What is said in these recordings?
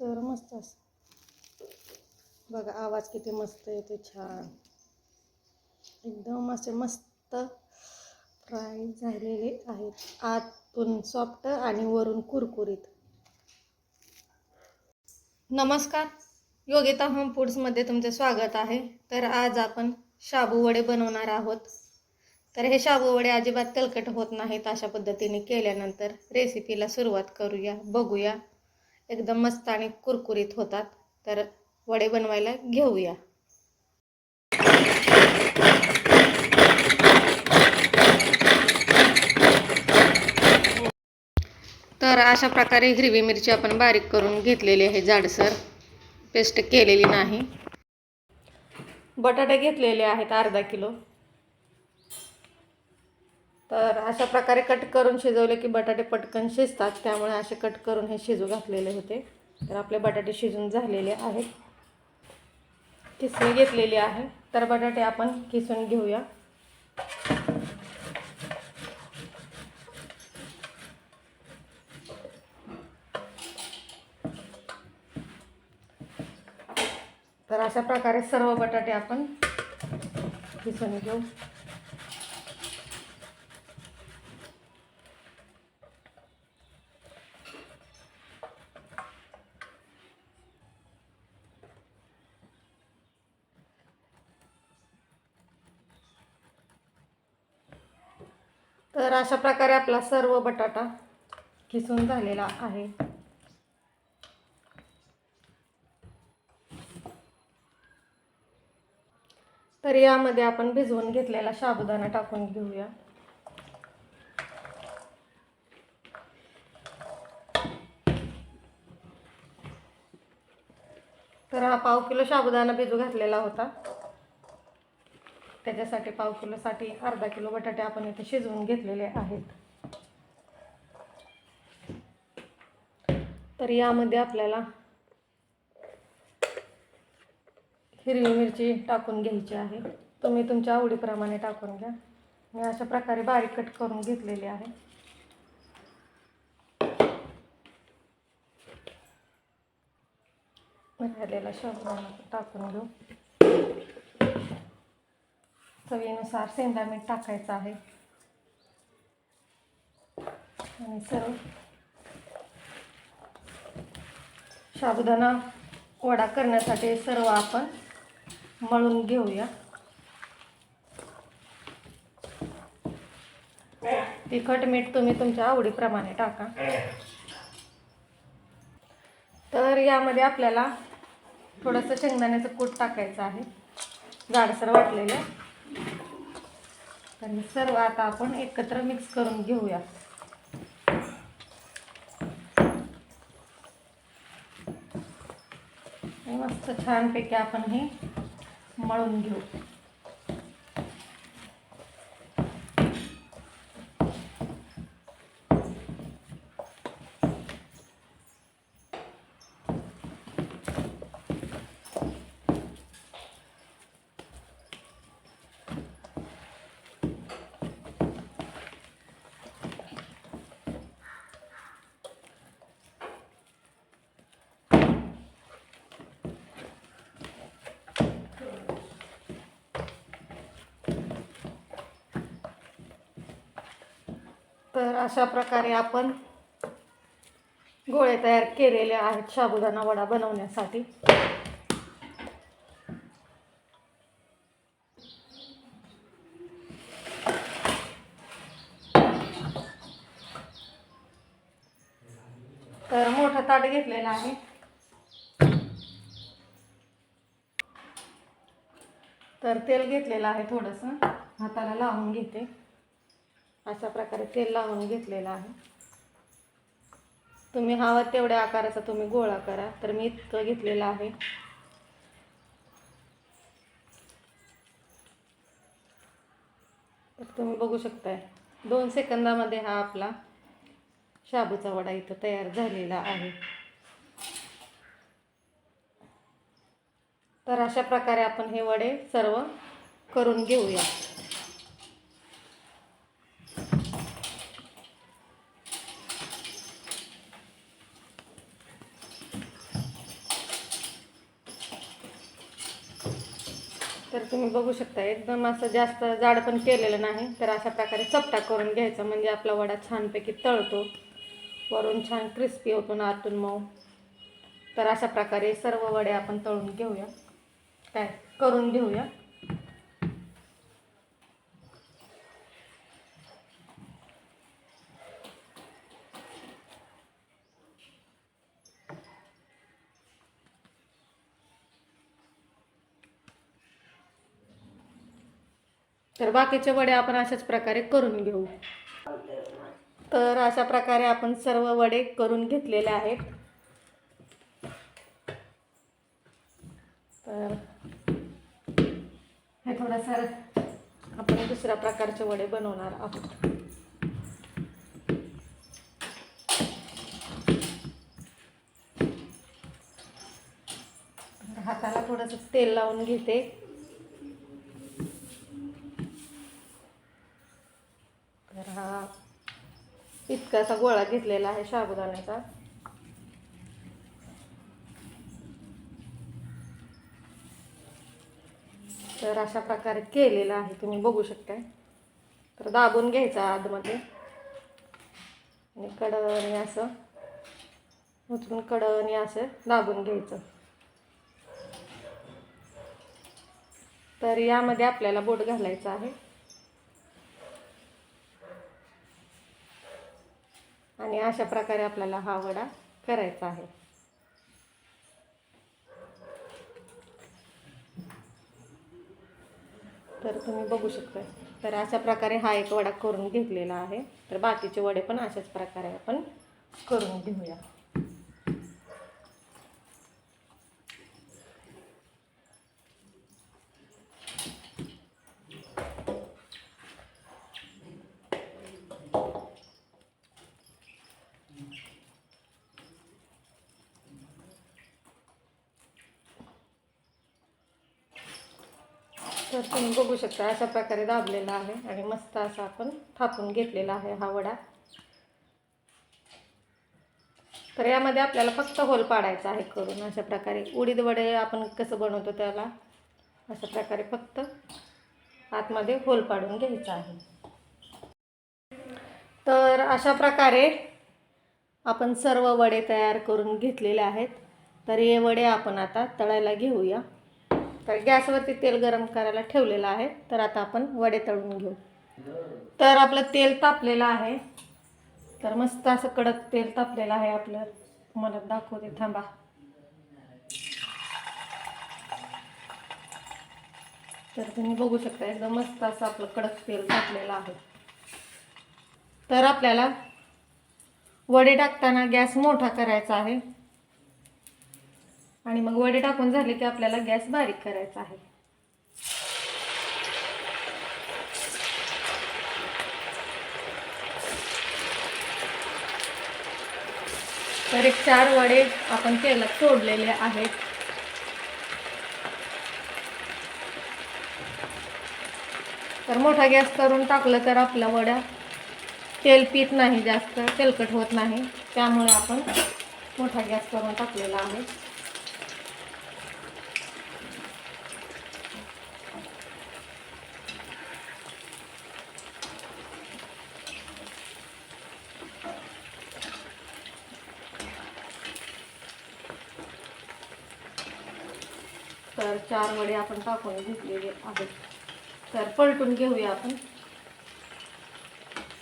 तर मस्त असं. बघा आवाज किती मस्त येते छान. एकदम असे मस्त फ्राय झालेले आहेत. आतून सॉफ्ट आणि वरून कुरकुरीत. नमस्कार. योगिता होम फूड्समध्ये तुमचे स्वागत आहे. तर आज आपण शाबू वडे बनवणार आहोत. तर हे शाबू वडे अजिबात तेलकट होत नाहीत अशा पद्धतीने केल्यानंतर रेसिपीला सुरुवात करूया बघूया. एकदम मस्त आणि कुरकुरीत होतात. तर वडे बनवायला घेऊया. तर अशा प्रकारे हिरवी मिरची आपण बारीक करून घेतलेली आहे जाडसर. पेस्ट केलेली नाही. बटाटे घेतलेले आहेत अर्धा किलो. तर अशा प्रकारे कट करून शिजवले की बटाटे पटकन शिजतात. त्यामुळे असे कट करून हे शिजू घातलेले होते. तर आपले बटाटे शिजून झालेले आहेत. किसणी घेतलेली आहे. तर बटाटे आपण किसून घेऊया. तर अशा प्रकारे सर्व बटाटे आपण किसून घेऊ तर अशा प्रकारे आपला सर्व बटाटा किसून झालेला आहे. तर यामध्ये आपण भिजवून घेतलेला साबुदाणा टाकून घेऊया. तर हा पाव किलो साबुदाणा भिजू घातलेला होता. त्याच्यासाठी पाव किलोसाठी अर्धा किलो बटाटे आपण इथे शिजवून घेतलेले आहेत. तर यामध्ये आपल्याला हिरवी मिरची टाकून घ्यायची आहे. तुम्ही तुमच्या आवडीप्रमाणे टाकून घ्या. मी अशा प्रकारे बारीक कट करून घेतलेली आहे. राहिलेला शाबुदाणा टाकून घेऊ. चवीनुसार सेंदा मीठ टाकायचं आहे. आणि सर्व साबुदाणा वडा करण्यासाठी सर्व आपण मळून घेऊया. तिखट मीठ तुम्ही तुमच्या आवडीप्रमाणे टाका. तर यामध्ये आपल्याला थोडंसं शेंगदाण्याचं कूट टाकायचं आहे. जाडसर वाटलेलं. तर सर्व आता आपण एकत्र मिक्स करून घेऊया. मस्त छानपैकी आपण हे मळून घेऊ. तर अशा प्रकारे आपण गोळे तयार केलेले आहेत साबुदाणा वडा बनवण्यासाठी. तर मोठं ताट घेतलेलं आहे. तर तेल घेतलेलं आहे थोडंसं. हाताला लावून घेते. अशा प्रकारे तेल लावून घेतलेलं आहे. तुम्ही हवा तेवढ्या आकाराचा तुम्ही गोळा करा. तर मी इतकं घेतलेलं आहे. तर तुम्ही बघू शकताय दोन सेकंदामध्ये हा आपला शाबूचा वडा इथं तयार झालेला आहे. तर अशा प्रकारे आपण हे वडे सर्व करून घेऊया तर तुम्ही बघू शकता एकदम असं जास्त जाड पण केलेलं नाही. तर अशा प्रकारे चपटा करून घ्यायचा म्हणजे आपला वडा छानपैकी तळतो. वरून छान क्रिस्पी होतो ना आतून मऊ. तर अशा प्रकारे सर्व वडे आपण तळून घेऊया. काय? करून घेऊया. तर बाकीचे वडे आपण अशाच प्रकारे करून घेऊ. तर अशा प्रकारे आपण सर्व वडे करून घेतलेले आहेत. तर हे थोडंसं आपण दुसऱ्या प्रकारचे वडे बनवणार आहोत. हाताला थोडंसं तेल लावून घेते तर हा इतकासा गोळा घेतलेला आहे साबुदाण्याचा तर अशा प्रकारे केलेला आहे तुम्ही बघू शकता तर दाबून घ्यायचा आतमध्ये. आणि कडवणी असं उचलून कडणी असं दाबून घ्यायचं. तर यामध्ये आपल्याला बोट घालायचं आहे. आणि अशा प्रकारे आपल्याला हा वडा करायचा आहे. तर तुम्ही बघू शकता तर अशा प्रकारे हा एक वडा करून घेतलेला आहे. तर बाकीचे वडे पण अशाच प्रकारे आपण करून घेऊया. तर तुम्ही बघू शकता अशा प्रकारे दाबलेला आहे आणि मस्त असा आपण थापून घेतलेला आहे हा वडा. तर यामध्ये आपल्याला फक्त होल पाडायचा आहे करून अशा प्रकारे उडीद वडे आपण कसं बनवतो त्याला अशा प्रकारे फक्त आतमध्ये होल पाडून घ्यायचा आहे. तर अशा प्रकारे आपण सर्व वडे तयार करून घेतलेले आहेत. तर हे वडे आपण आता तळायला घेऊया. तर गॅसवरती तेल गरम करायला ठेवलेलं आहे. तर आता आपण वडे तळून घेऊ. तर आपलं तेल तापलेलं आहे. तर मस्त असं कडक तेल तापलेलं आहे आपलं. तुम्हाला दाखवते थांबा. तर तुम्ही बघू शकता एकदम मस्त असं आपलं कडक तेल तापलेलं आहे. तर आपल्याला वडे टाकताना गॅस मोठा करायचा आहे. आणि मग वडे टाकून झाले की आपल्याला गॅस बारीक करायचा आहे. तर एक चार वडे आपण तेलात सोडलेले आहेत. तर मोठा गॅस करून टाकलं तर आपल्या वड्या तेल पित नाही जास्त तेलकट होत नाही. त्यामुळे आपण मोठा गॅस करून टाकलेला आहे तर चार वडे आपण टाकून घेतलेले आहेत. तर पलटून घेऊया आपण.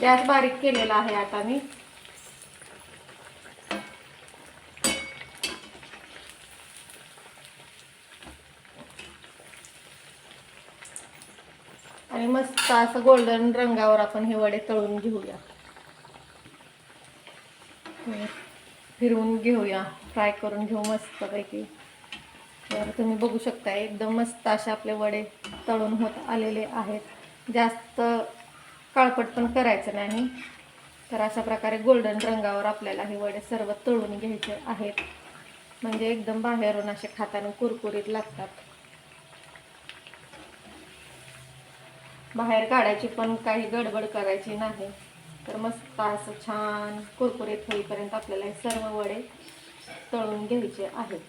गॅस बारीक केलेला आहे आता मी. आणि मस्त असं गोल्डन रंगावर आपण हे वडे तळून घेऊया. फिरवून घेऊया. फ्राय करून घेऊ मस्तपैकी. तर तुम्ही बघू शकता एकदम मस्त असे आपले वडे तळून होत आलेले आहेत. जास्त काळपट पण करायचं नाही. तर अशा प्रकारे गोल्डन रंगावर आपल्याला हे वडे सर्व तळून घ्यायचे आहेत. म्हणजे एकदम बाहेरून असे खाताना कुरकुरीत लागतात. बाहेर काढायची पण काही गडबड करायची नाही. तर मस्त असं छान कुरकुरीत होईपर्यंत आपल्याला हे सर्व वडे तळून घ्यायचे आहेत.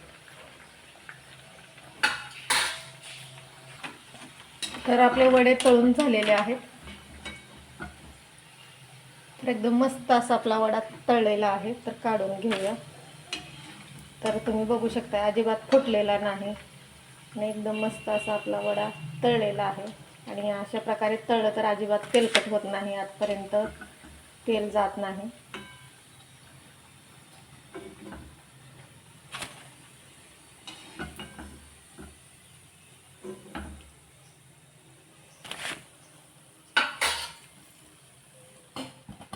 तर आपले वडे तळून झालेले आहेत. तर एकदम मस्त असा आपला वडा तळलेला आहे. तर काढून घेऊया. तर तुम्ही बघू शकता अजिबात फुटलेला नाही. आणि एकदम मस्त असा आपला वडा तळलेला आहे. आणि अशा प्रकारे तळलं तर अजिबात तेलकट होत नाही आजपर्यंत. तेल जात नाही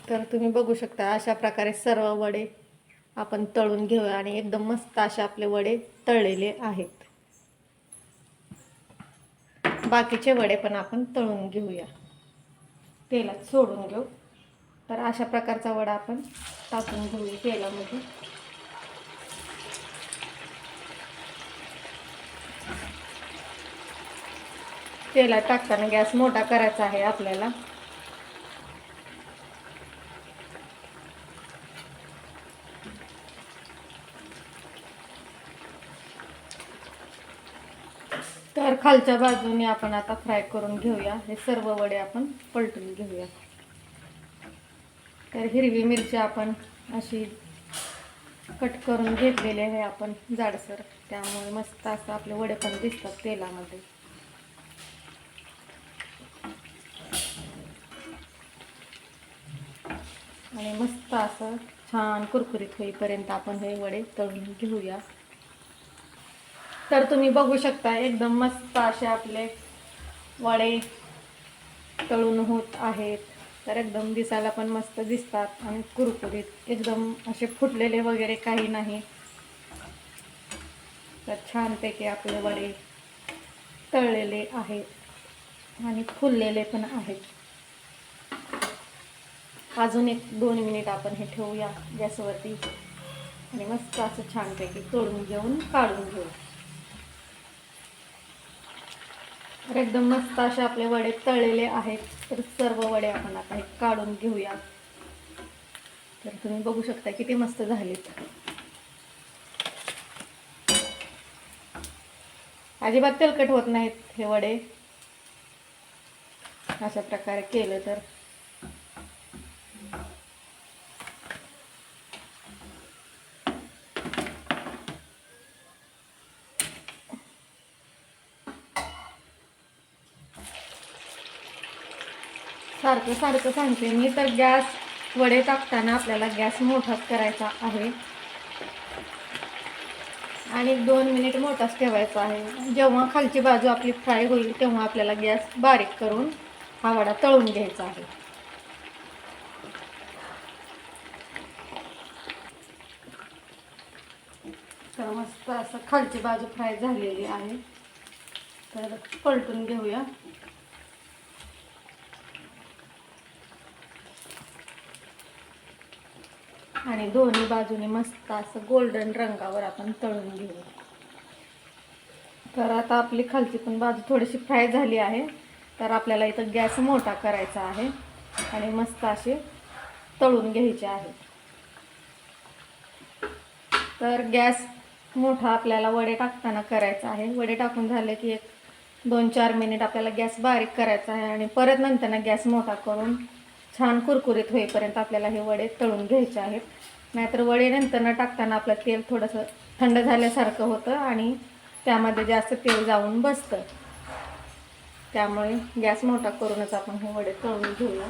तर तुम्ही बघू शकता अशा प्रकारे सर्व वडे आपण तळून घेऊया आणि एकदम मस्त असे आपले वडे तळलेले आहेत. बाकीचे वडे पण आपण तळून घेऊया. तेलात सोडून घेऊ. तर अशा प्रकारचा वडा आपण टाकून घेऊया तेलामध्ये. तेलात टाकताना गॅस मोठा करायचा आहे आपल्याला. तर खालच्या बाजूने आपण आता फ्राय करून घेऊया. हे सर्व वडे आपण पलटून घेऊया. तर हिरवी मिरची आपण अशी कट करून घेतलेली आहे आपण जाडसर. त्यामुळे मस्त असं आपले वडे पण दिसतात तेलामध्ये. आणि मस्त असं छान कुरकुरीत होईपर्यंत आपण हे वडे तळून घेऊया. तर तुम्ही बघू शकता एकदम मस्त असे आपले वडे तळून होत आहेत. तर एकदम दिसायला पण मस्त दिसतात आणि कुरकुरीत एकदम असे फुटलेले वगैरे काही नाही. तर छानपैकी आपले वडे तळलेले आहेत आणि फुललेले पण आहेत. अजून एक दोन मिनिट आपण हे ठेवूया गॅसवरती आणि मस्त असं छानपैकी तळून घेऊन काढून घेऊ. तर एकदम मस्त असे आपले वडे तळलेले आहेत. तर सर्व वडे आपण आता हे काढून घेऊया तर तुम्ही बघू शकता किती मस्त झालेत. अजिबात तेलकट होत नाहीत हे वडे. अशा प्रकारे केलं तर. सारखं सारखं सांगते. मी तर गॅस वडे टाकताना आपल्याला गॅस मोठाच करायचा आहे. आणि दोन मिनिट मोठाच ठेवायचा आहे. जेव्हा खालची बाजू आपली फ्राय होईल तेव्हा आपल्याला गॅस बारीक करून हा वडा तळून घ्यायचा आहे. तर मस्त असं खालची बाजू फ्राय झालेली आहे. तर पलटून घेऊया. आणि दोन्ही बाजूने मस्त असं गोल्डन रंगावर आपण तळून घेऊ. तर आता आपली खालची पण बाजू थोडीशी फ्राय झाली आहे. तर आपल्याला इथं गॅस मोठा करायचा आहे आणि मस्त असे तळून घ्यायचे आहे. तर गॅस मोठा आपल्याला वडे टाकताना करायचा आहे. वडे टाकून झाले की एक दोन चार मिनिट आपल्याला गॅस बारीक करायचा आहे आणि परत नंतर गॅस मोठा करून छान कुरकुरीत होईपर्यंत आपल्याला हे वडे तळून घ्यायचे आहेत. नाहीतर वडे नंतर न टाकताना आपलं तेल थोडंसं थंड झाल्यासारखं होतं आणि त्यामध्ये जास्त तेल जाऊन बसतं. त्यामुळे गॅस मोठा करूनच आपण हे वडे तळून घेऊया.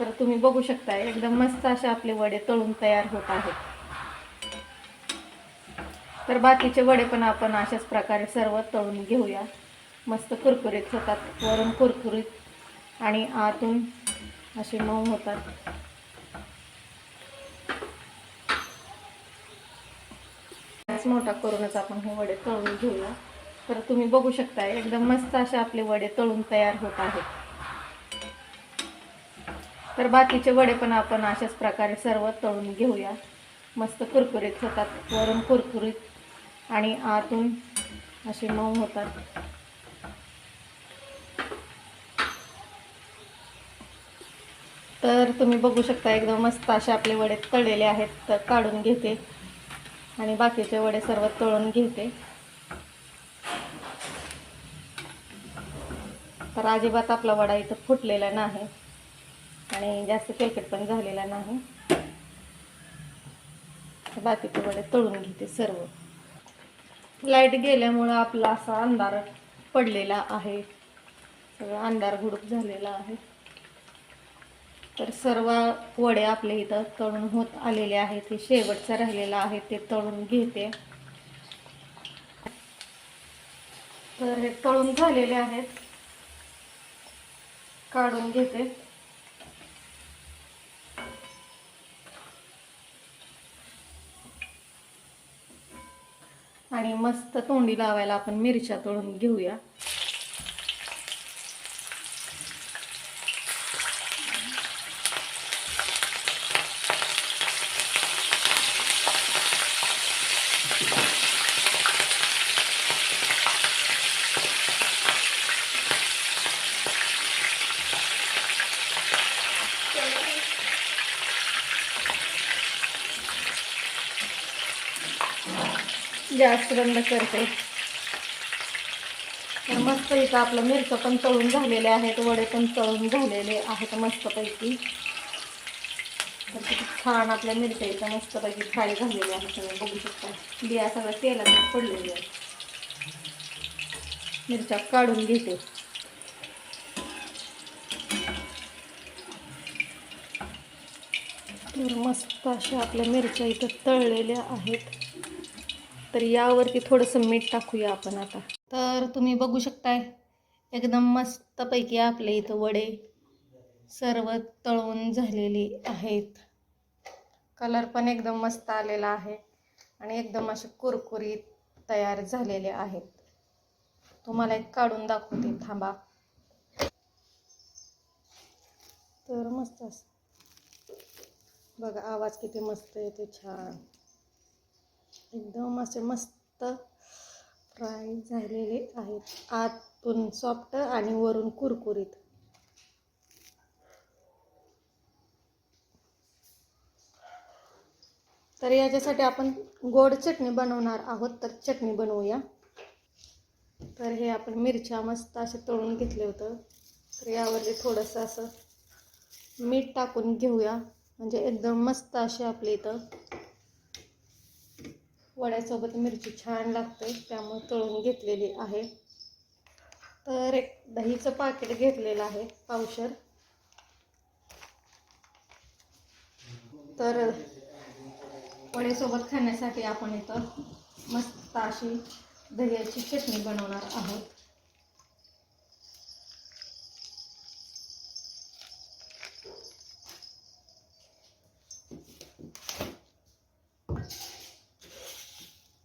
तर तुम्ही बघू शकता एकदम मस्त असे आपले वडे तळून तयार होत आहेत. तर बाकीचे वडे पण आपण अशाच प्रकारे सर्व तळून घेऊया. मस्त कुरकुरीत होतात वरून कुरकुरीत आणि आतून असे मऊ होतात. मोठा करूनच आपण हे वडे तळून घेऊया. तर तुम्ही बघू शकता एकदम मस्त असे आपले वडे तळून तयार होत आहेत. तर बाकीचे वडे पण आपण अशाच प्रकारे सर्व तळून घेऊया. मस्त कुरकुरीत होतात वरून कुरकुरीत आणि आतून असे मऊ होतात. तर तुम्ही बघू शकता एकदम मस्त असे आपले वडे तळलेले आहेत तर काढून घेते. आणि बाकीचे वडे सर्व तळून घेते. तर अजिबात आपला वडा इथं फुटलेला नाही. आणि जास्त तेलकट पण झालेला नाही. बाकीचे वडे तळून घेते सर्व. लाइट गेल्यामुळं आपला असा अंधार पडलेला आहे. सगळं अंधार गुडूप झालेला आहे. तर सर्व वडे आपल्या इथं तळून होत आलेले आहेत. ते शेवटचं राहिलेलं आहे ते तळून घेते. तर हे तळून झालेले आहेत. काढून घेते. आणि मस्त तोंडी लावायला आपण मिरच्या तळून घेऊया. गॅस बंद करते. तर मस्त इथं आपलं मिरचं पण तळून झालेले आहेत वडे पण तळून झालेले आहेत मस्तपैकी. तर किती छान आपल्या मिरच्या इथं मस्तपैकी फ्राय झालेले आहेत तुम्ही बघू शकता. बिया सगळ्या तेलात पडलेली आहेत. मिरच्या काढून घेते. तर मस्त अशा आपल्या मिरच्या इथं तळलेल्या आहेत. तर यावरती थोडंसं मीठ टाकूया आपण आता. तर तुम्ही बघू शकताय एकदम मस्तपैकी आपले इथं वडे सर्व तळून झालेली आहेत. कलर पण एकदम मस्त आलेला आहे आणि एकदम असे कुरकुरीत तयार झालेले आहेत. तुम्हाला एक काढून दाखवते थांबा. तर मस्त असं. बघा आवाज किती मस्त येते छान. एकदम असे मस्त फ्राय झालेले आहेत. आतून सॉफ्ट आणि वरून कुरकुरीत. तर याच्यासाठी आपण गोड चटणी बनवणार आहोत तर चटणी बनवूया. तर हे आपण मिरच्या मस्त असे तळून घेतले होतं. तर यावरती थोडंसं असं मीठ टाकून घेऊया. म्हणजे एकदम मस्त असे आपले इथं. वड्यासोबत मिरची छान लागते त्यामुळे तळून घेतलेली आहे. तर एक दहीचं पाकिट घेतलेलं आहे पावशर. तर वड्यासोबत खाण्यासाठी आपण इथं मस्त अशी दह्याची चटणी बनवणार आहोत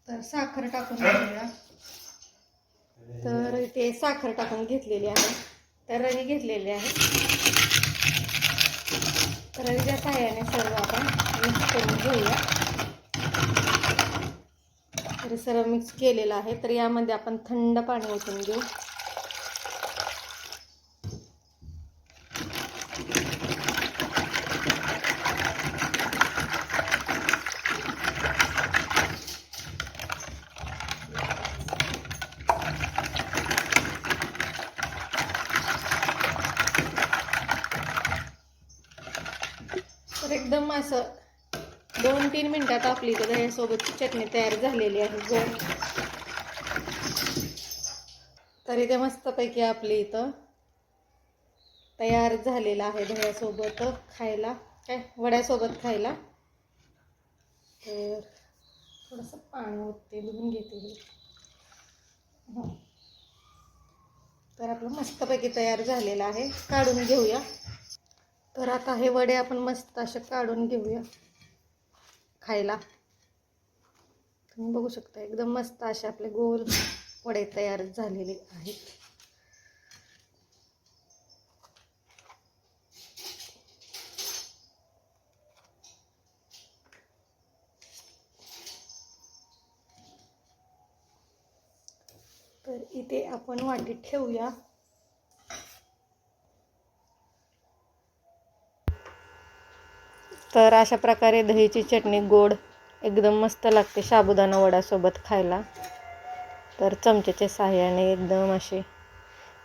तर साखर टाकून घेऊया. तर ते साखर टाकून घेतलेली आहे. तर रवी घेतलेली आहे. तर रवीच्या साह्याने सर्व आपण मिक्स करून घेऊया. तर सर्व मिक्स केलेलं आहे. तर यामध्ये आपण थंड पाणी ओतून घेऊ तर एकदम असं दोन तीन मिनटात आपली इथं दह्यासोबतची चटणी तयार झालेली आहे गोड तर इथे मस्तपैकी आपली इथं तयार झालेलं आहे दह्यासोबत खायला. काय? वड्यासोबत खायला. तर थोडंसं पाणी ओतते धुवून घेते तर आपलं मस्तपैकी तयार झालेलं आहे. काढून घेऊया. तर आता हे वडे आपण मस्त असे काढून घेऊया खायला. तुम्ही बघू शकता एकदम मस्त असे आपले गोल वडे तयार झालेले आहेत. तर इथे आपण वाटीत ठेवूया. तर अशा प्रकारे दहीची चटणी गोड एकदम मस्त लागते साबुदाणा वड्यासोबत खायला. तर चमच्याच्या साह्याने एकदम असे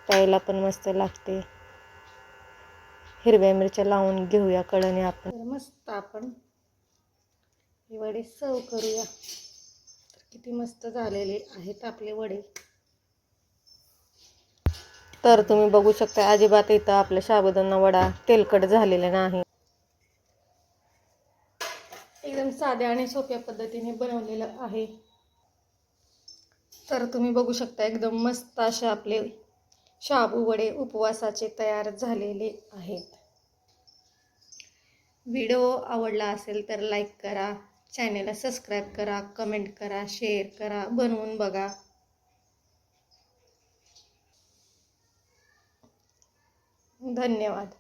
प्यायला पण मस्त लागते. हिरव्या मिरच्या लावून घेऊया कळणे आपण. मस्त आपण हे वडे सर्व करूया. तर किती मस्त झालेले आहेत आपले वडे. तर तुम्ही बघू शकता अजिबात इथं आपला साबुदाणा वडा तेलकट झालेला नाही. एकदम साध्या आणि सोप्या पद्धतीने बनवलेलं आहे. तर तुम्ही बघू शकता एकदम मस्त असे आपले शाबू वडे उपवासाचे तयार झालेले आहेत. व्हिडिओ आवडला असेल तर लाईक करा चॅनेलला सबस्क्राईब करा कमेंट करा शेअर करा बनवून बघा. धन्यवाद.